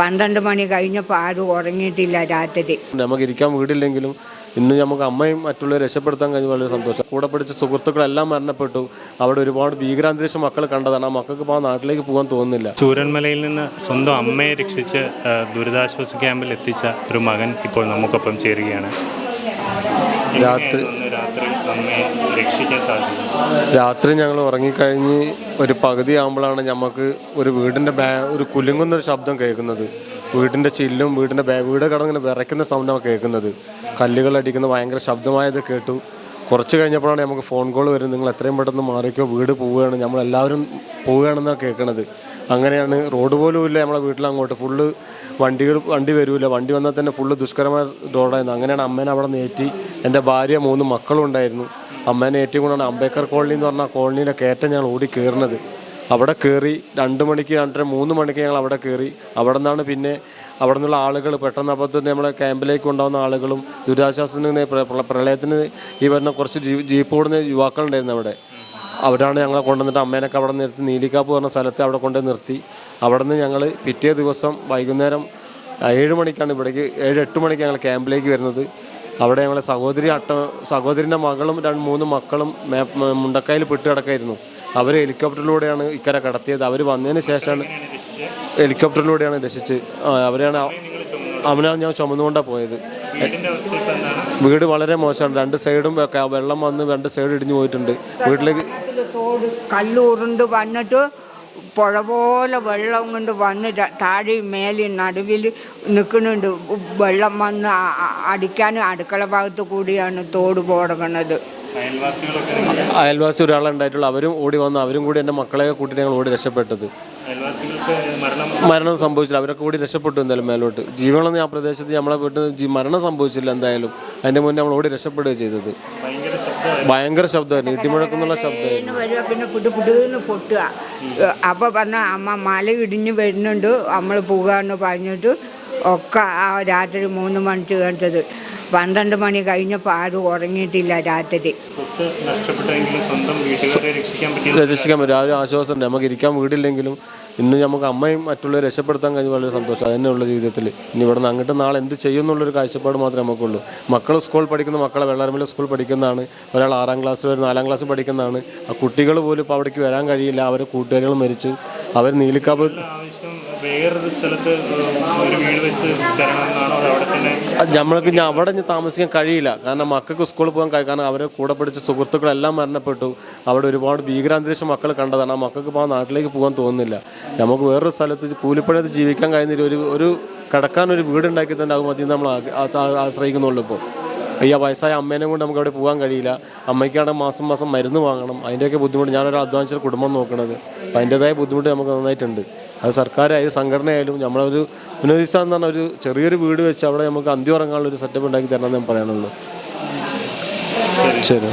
പന്ത്രണ്ട് മണി കഴിഞ്ഞപ്പോൾ ആരും ഉറങ്ങിയിട്ടില്ല രാത്രി. നമുക്ക് ഇരിക്കാൻ വീടില്ലെങ്കിലും ഇന്ന് നമുക്ക് അമ്മയും മറ്റുള്ളവരെ രക്ഷപ്പെടുത്താൻ കഴിഞ്ഞ വളരെ സന്തോഷം. കൂടെ പഠിച്ച സുഹൃത്തുക്കളെല്ലാം മരണപ്പെട്ടു. അവിടെ ഒരുപാട് ഭീകരാന്തരീക്ഷം മക്കൾ കണ്ടതാണ്. ആ മക്കൾക്ക് ഇപ്പോൾ ആ നാട്ടിലേക്ക് പോകാൻ തോന്നുന്നില്ല. ചൂരന്മലയിൽ നിന്ന് സ്വന്തം അമ്മയെ രക്ഷിച്ച് ദുരിതാശ്വാസ ക്യാമ്പിൽ എത്തിച്ച ഒരു മകൻ ഇപ്പോൾ നമുക്കൊപ്പം ചേരുകയാണ്. രാത്രി രാത്രി ഞങ്ങൾ ഉറങ്ങിക്കഴിഞ്ഞ് ഒരു പകുതി ആകുമ്പോഴാണ് ഞമ്മക്ക് ഒരു വീടിന്റെ ബാ ഒരു കുലുങ്ങുന്ന ഒരു ശബ്ദം കേൾക്കുന്നത്. വീടിന്റെ ചില്ലും വീടിന്റെ ബാ വീട് കടങ്ങനെ വിറയ്ക്കുന്ന സൗണ്ടാണ് കേൾക്കുന്നത്. കല്ലുകൾ അടിക്കുന്ന ഭയങ്കര ശബ്ദമായത് കേട്ടു. കുറച്ച് കഴിഞ്ഞപ്പോഴാണ് നമുക്ക് ഫോൺ കോൾ വരുന്നത്. നിങ്ങൾ എത്രയും പെട്ടെന്ന് മാറിക്കോ വീട് പോവുകയാണ്. നമ്മളെല്ലാവരും പോവുകയാണെന്നാണ് കേൾക്കണത് അങ്ങനെയാണ്. റോഡ് പോലും ഇല്ല നമ്മളെ വീട്ടിലങ്ങോട്ട് ഫുള്ള് വണ്ടികൾ വണ്ടി വരില്ല വണ്ടി വന്നാൽ തന്നെ ഫുള്ള് ദുഷ്കരമായ റോഡായിരുന്നു അങ്ങനെയാണ് അമ്മേനെ അവിടെ നേറ്റി എന്റെ ഭാര്യ മൂന്ന് മക്കളും ഉണ്ടായിരുന്നു. അമ്മേനെ ഏറ്റവും കൊണ്ടാണ് അംബേദ്കർ കോളനി എന്ന് പറഞ്ഞ കോളനിയുടെ കയറ്റം ഞങ്ങൾ ഓടി കയറുന്നത്. അവിടെ കയറി രണ്ട് മണിക്ക് രണ്ടര മൂന്ന് മണിക്ക് ഞങ്ങൾ അവിടെ കയറി. അവിടെ നിന്നാണ് പിന്നെ അവിടെ നിന്നുള്ള ആളുകൾ പെട്ടെന്ന് അപ്പത്ത് നമ്മളെ ക്യാമ്പിലേക്ക് കൊണ്ടുവന്ന ആളുകളും ദുരിതാശ്വാസത്തിന് പ്ര- പ്ര- പ്രളയത്തിന് ഈ വരുന്ന കുറച്ച് ജീപ്പ് ഓടുന്ന യുവാക്കളുണ്ടായിരുന്നു അവിടെ. അവരാണ് ഞങ്ങളെ കൊണ്ടുവന്നിട്ട് അമ്മേനൊക്കെ അവിടെ നിർത്തി നീലിക്കാപ്പ് പറഞ്ഞ സ്ഥലത്ത് അവിടെ കൊണ്ട് നിർത്തി. അവിടെ നിന്ന് ഞങ്ങൾ പിറ്റേ ദിവസം വൈകുന്നേരം ഏഴ് മണിക്കാണ് ഇവിടേക്ക് ഏഴ് എട്ട് മണിക്ക് ഞങ്ങൾ ക്യാമ്പിലേക്ക് വരുന്നത്. അവിടെ ഞങ്ങളെ സഹോദരി അട്ട സഹോദരിന്റെ മകളും രണ്ട് മൂന്ന് മക്കളും മുണ്ടക്കയിൽ പെട്ട് കിടക്കായിരുന്നു. അവർ ഹെലികോപ്റ്ററിലൂടെയാണ് ഇക്കര കടത്തിയത്. അവർ വന്നതിന് ശേഷമാണ് ഹെലികോപ്റ്ററിലൂടെയാണ് രക്ഷിച്ച് അവരെയാണ് അവനാണ് ഞാൻ ചുമന്നുകൊണ്ടാണ് പോയത്. വീടിന്റെ അവസ്ഥ എന്താണ്? വീട് വളരെ മോശമാണ്. രണ്ട് സൈഡും ഒക്കെ വെള്ളം വന്ന് രണ്ട് സൈഡ് ഇടിഞ്ഞു പോയിട്ടുണ്ട്. വീട്ടിലേക്ക് തോട് കല്ലുരുണ്ട് വന്നിട്ട് പുഴ പോലെ വെള്ളം കൊണ്ട് വന്ന് താഴെ താഴെയും മേലെയും നടുവിൽ നിൽക്കുന്നുണ്ട്. വെള്ളം വന്ന് അടിക്കാനും അടുക്കള ഭാഗത്ത് കൂടിയാണ് തോട് നിങ്ങൾ- അയൽവാസി ഒരാളുണ്ടായിട്ടുള്ള. അവരും ഓടി വന്ന്. അവരും കൂടി എന്റെ മക്കളെ കൂട്ടി ഞങ്ങൾ ഓടി രക്ഷപ്പെട്ടത്. മരണം മരണം സംഭവിച്ചില്ല. അവരൊക്കെ കൂടി രക്ഷപ്പെട്ടു എന്തായാലും മേലോട്ട്. ജീവനൊന്നും ആ പ്രദേശത്ത് നമ്മളെ വീട്ടിൽ മരണം സംഭവിച്ചില്ല എന്തായാലും. അതിന്റെ മുന്നേ നമ്മൾ ഓടി രക്ഷപ്പെടുക ചെയ്തത്. ഭയങ്കര ശബ്ദം ഭയങ്കര ശബ്ദമായിരുന്നു. ഇടിമുഴക്കുന്നുള്ള ശബ്ദമായിരുന്നു. പിന്നെ പുട്ടു പുട്ടുന്ന് പുടു പുടുന്ന് പൊട്ടുക അപ്പോൾ പറഞ്ഞ അമ്മ മല ഇടിഞ്ഞ് വരുന്നുണ്ട്. നമ്മൾ പോകാന്ന് പറഞ്ഞിട്ട് ഒക്കെ ആ രാത്രി മൂന്ന് മണിക്ക് കേട്ടത് പന്ത്രണ്ട് മണി കഴിഞ്ഞപ്പോൾ ആരും ഉറങ്ങിയിട്ടില്ല രാത്രി. രക്ഷിക്കാൻ പറ്റും. ആശ്വാസം നമുക്ക് ഇരിക്കാൻ വീടില്ലെങ്കിലും ഇന്ന് നമുക്ക് അമ്മയും മറ്റുള്ളവരെ രക്ഷപ്പെടുത്താൻ കഴിഞ്ഞ വളരെ സന്തോഷം. അതിനുള്ള ജീവിതത്തിൽ. ഇനി ഇവിടെ നിന്ന് അങ്ങോട്ട് നാളെ എന്ത് ചെയ്യും എന്നുള്ളൊരു കാഴ്ചപ്പാട് മാത്രമേ നമുക്കുള്ളൂ. മക്കൾ സ്കൂൾ പഠിക്കുന്ന മക്കളെ വെള്ളാരമ്പല സ്കൂൾ പഠിക്കുന്നതാണ്. ഒരാൾ ആറാം ക്ലാസ് വരെ നാലാം ക്ലാസ് പഠിക്കുന്നതാണ്. ആ കുട്ടികൾ പോലും ഇപ്പോൾ അവിടേക്ക് വരാൻ കഴിയില്ല. അവരെ കൂട്ടുകാരികൾ മരിച്ചു. അവർ നീലിക്കാവ് വേറൊരു സ്ഥലത്ത് ഒരു വീട് വെച്ച് തരണമെന്നാണോ അവിടെ തന്നെ നമ്മൾക്ക് ഇനി അവിടെ ഇനി താമസിക്കാൻ കഴിയില്ല. കാരണം മക്കൾക്ക് സ്കൂളിൽ പോകാൻ കഴിയും കാരണം അവരെ കൂടെ പഠിച്ച സുഹൃത്തുക്കളെല്ലാം മരണപ്പെട്ടു. അവിടെ ഒരുപാട് ഭീകരാന്തരീക്ഷം മക്കൾ കണ്ടതാണ്. ആ മക്കൾക്ക് ആ നാട്ടിലേക്ക് പോകാൻ തോന്നുന്നില്ല. നമുക്ക് വേറൊരു സ്ഥലത്ത് കൂലിപ്പണിയത്ത് ജീവിക്കാൻ കഴിയുന്നില്ല ഒരു ഒരു കിടക്കാൻ ഒരു വീടുണ്ടാക്കി തന്നെ അത് മതി നമ്മൾ ആശ്രയിക്കുന്നുള്ളൂ ഇപ്പോൾ ഈ വയസ്സായ അമ്മേനെ കൊണ്ട് നമുക്ക് അവിടെ പോകാൻ കഴിയില്ല. അമ്മയ്ക്കാണ് മാസം മാസം മരുന്ന് വാങ്ങണം. അതിന്റെയൊക്കെ ബുദ്ധിമുട്ട്. ഞാനൊരു അധ്വാനിച്ച കുടുംബം നോക്കണത്. അപ്പം അതിന്റെതായ ബുദ്ധിമുട്ട് നമുക്ക് നന്നായിട്ടുണ്ട്. അത് സർക്കാരായാലും സംഘടനയായാലും നമ്മളൊരു വിനോദിസ്ഥാൻ എന്ന് പറഞ്ഞ ഒരു ചെറിയൊരു വീട് വെച്ച് അവിടെ നമുക്ക് അന്തി ഉറങ്ങാനുള്ള ഒരു സെറ്റപ്പ് ഉണ്ടാക്കി തരണം എന്ന് ഞാൻ പറയാനുള്ളൂ. ശരി.